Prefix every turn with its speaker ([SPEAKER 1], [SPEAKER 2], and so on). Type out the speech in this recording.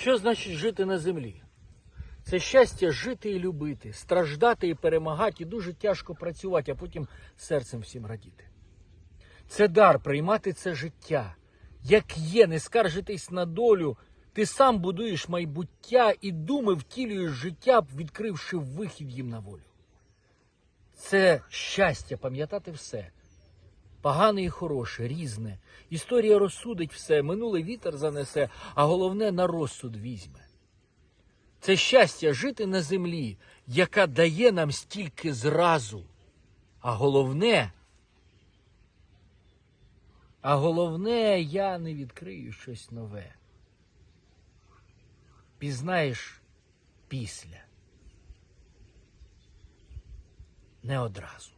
[SPEAKER 1] Що значить жити на землі? Це щастя жити і любити, страждати і перемагати, і дуже тяжко працювати, а потім серцем всім радіти. Це дар приймати це життя. Як є, не скаржитись на долю, ти сам будуєш майбуття і думи втілюєш життя, відкривши вихід їм на волю. Це щастя пам'ятати все. Погане і хороше, різне. Історія розсудить все, минуле вітер занесе, а головне на розсуд візьме. Це щастя жити на землі, яка дає нам стільки зразу. А головне, а головне, я не відкрию щось нове. Пізнаєш після. Не одразу.